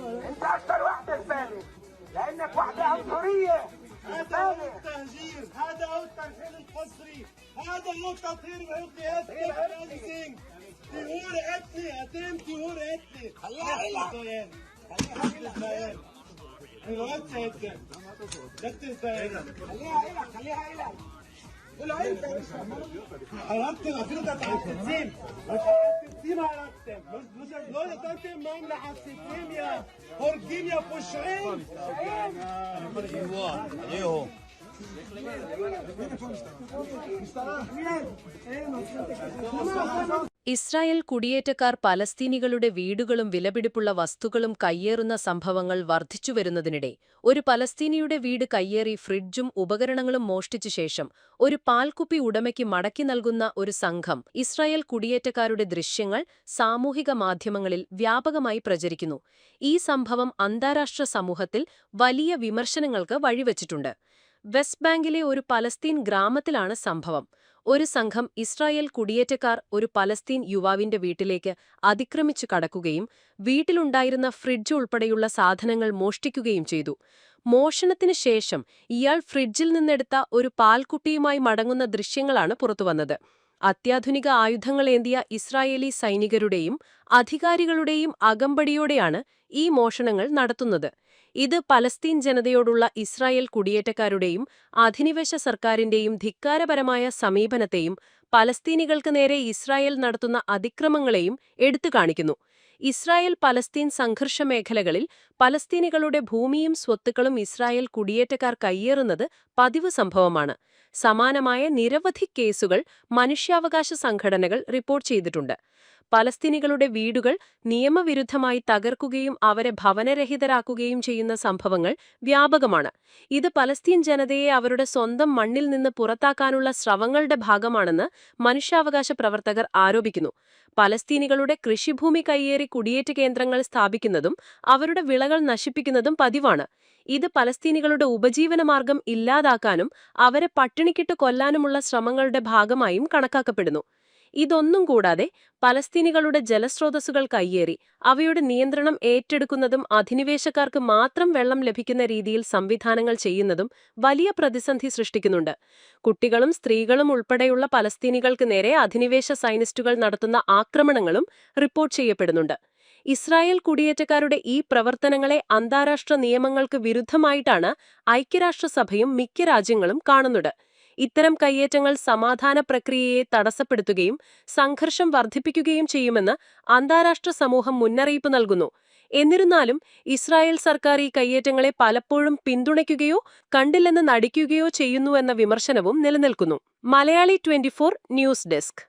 انت أكثر واحدة زباله لانك واحدة عنصرية. هذا هو التهجير. هذا هو الترحيل القسري. هذا هو تطهير عقدي هاتي تهور قتلي اتم تهور قتلي خليها البيان. خليها البيان. خليها سيد خليها البيان خليها إلك خليها إلك. رتب 2063 هتقسم هرتب مش لو ترتب مملة هتقسم يا هرجين يا فشعين عليهم Israel കുടിയേറ്റക്കാർ പലസ്തീനികളുടെ വീടുകളും വിലപിടിപ്പുള്ള വസ്തുക്കളും കയ്യേറുന്ന സംഭവങ്ങൾ വർദ്ധിച്ചുവരുന്നതിനിടെ ഒരു പലസ്തീനിയുടെ വീട് കയ്യേറി ഫ്രിഡ്ജും ഉപകരണങ്ങളും മോഷ്ടിച്ച ശേഷം ഒരു പാൽക്കുപ്പി ഉടമയ്ക്ക് മടക്കി നൽകുന്ന ഒരു സംഘം ഇസ്രായേൽ കുടിയേറ്റക്കാരുടെ ദൃശ്യങ്ങൾ സാമൂഹിക മാധ്യമങ്ങളിൽ വ്യാപകമായി പ്രചരിക്കുന്നു. ഈ സംഭവം അന്താരാഷ്ട്ര സമൂഹത്തിൽ വലിയ വിമർശനങ്ങൾക്ക് വഴിവച്ചിട്ടുണ്ട്. വെസ്റ്റ് ബാങ്കിലെ ഒരു പലസ്തീൻ ഗ്രാമത്തിലാണ് സംഭവം. ഒരു സംഘം ഇസ്രായേൽ കുടിയേറ്റക്കാർ ഒരു പലസ്തീൻ യുവാവിന്റെ വീട്ടിലേക്ക് അതിക്രമിച്ചു കടക്കുകയും വീട്ടിലുണ്ടായിരുന്ന ഫ്രിഡ്ജ് ഉൾപ്പെടെയുള്ള സാധനങ്ങൾ മോഷ്ടിക്കുകയും ചെയ്തു. മോഷണത്തിന് ശേഷം ഇയാൾ ഫ്രിഡ്ജിൽ നിന്നെടുത്ത ഒരു പാൽക്കുട്ടിയുമായി മടങ്ങുന്ന ദൃശ്യങ്ങളാണ് പുറത്തുവന്നത്. അത്യാധുനിക ആയുധങ്ങളേന്തിയ ഇസ്രായേലി സൈനികരുടെയും അധികാരികളുടെയും അകമ്പടിയോടെയാണ് ഈ മോഷണങ്ങൾ നടത്തുന്നത്. ഇത് പലസ്തീൻ ജനതയോടുള്ള ഇസ്രായേൽ കുടിയേറ്റക്കാരുടെയും അധിനിവേശ സർക്കാരിന്റെയും ധിക്കാരപരമായ സമീപനത്തെയും പലസ്തീനികൾക്ക് നേരെ ഇസ്രായേൽ നടത്തുന്ന അതിക്രമങ്ങളെയും എടുത്തുകാണിക്കുന്നു ഇസ്രായേൽ പലസ്തീൻ സംഘർഷ മേഖലകളിൽ പലസ്തീനികളുടെ ഭൂമിയും സ്വത്തുക്കളും ഇസ്രായേൽ കുടിയേറ്റക്കാർ കയ്യേറുന്നത് പതിവ് സംഭവമാണ്. സമാനമായ നിരവധി കേസുകൾ മനുഷ്യാവകാശ സംഘടനകൾ റിപ്പോർട്ട് ചെയ്തിട്ടുണ്ട്. പലസ്തീനികളുടെ വീടുകൾ നിയമവിരുദ്ധമായി തകർക്കുകയും അവരെ ഭവനരഹിതരാക്കുകയും ചെയ്യുന്ന സംഭവങ്ങൾ വ്യാപകമാണ്. ഇത് പലസ്തീൻ ജനതയെ അവരുടെ സ്വന്തം മണ്ണിൽ നിന്ന് പുറത്താക്കാനുള്ള ശ്രമങ്ങളുടെ ഭാഗമാണെന്ന് മനുഷ്യാവകാശ പ്രവർത്തകർ ആരോപിക്കുന്നു. പലസ്തീനികളുടെ കൃഷിഭൂമി കയ്യേറി കുടിയേറ്റ കേന്ദ്രങ്ങൾ സ്ഥാപിക്കുന്നതും അവരുടെ വിളകൾ നശിപ്പിക്കുന്നതും പതിവാണ്. ഇത് പലസ്തീനികളുടെ ഉപജീവനമാർഗം ഇല്ലാതാക്കാനും അവരെ പട്ടിണിക്കിട്ട് കൊല്ലാനുമുള്ള ശ്രമങ്ങളുടെ ഭാഗമായും കണക്കാക്കപ്പെടുന്നു. ഇതൊന്നും കൂടാതെ പലസ്തീനികളുടെ ജലസ്രോതസ്സുകൾ കയ്യേറി അവയുടെ നിയന്ത്രണം ഏറ്റെടുക്കുന്നതും അധിനിവേശക്കാർക്ക് മാത്രം വെള്ളം ലഭിക്കുന്ന രീതിയിൽ സംവിധാനങ്ങൾ ചെയ്യുന്നതും വലിയ പ്രതിസന്ധി സൃഷ്ടിക്കുന്നുണ്ട്. കുട്ടികളും സ്ത്രീകളും ഉൾപ്പെടെയുള്ള പലസ്തീനികൾക്ക് നേരെ അധിനിവേശ സൈനിസ്റ്റുകൾ നടത്തുന്ന ആക്രമണങ്ങളും റിപ്പോർട്ട് ചെയ്യപ്പെടുന്നുണ്ട്. ഇസ്രായേൽ കുടിയേറ്റക്കാരുടെ ഈ പ്രവർത്തനങ്ങളെ അന്താരാഷ്ട്ര നിയമങ്ങൾക്ക് വിരുദ്ധമായിട്ടാണ് ഐക്യരാഷ്ട്രസഭയും മിക്ക രാജ്യങ്ങളും കാണുന്നത്. ഇത്തരം കയ്യേറ്റങ്ങൾ സമാധാന പ്രക്രിയയെ തടസ്സപ്പെടുത്തുകയും സംഘർഷം വർദ്ധിപ്പിക്കുകയും ചെയ്യുമെന്ന് അന്താരാഷ്ട്ര സമൂഹം മുന്നറിയിപ്പ് നൽകുന്നു. എന്നിരുന്നാലും ഇസ്രായേൽ സർക്കാർ ഈ കയ്യേറ്റങ്ങളെ പലപ്പോഴും പിന്തുണയ്ക്കുകയോ കണ്ടില്ലെന്ന് നടിക്കുകയോ ചെയ്യുന്നുവെന്ന വിമർശനവും നിലനിൽക്കുന്നു. Malayali twenty news desk.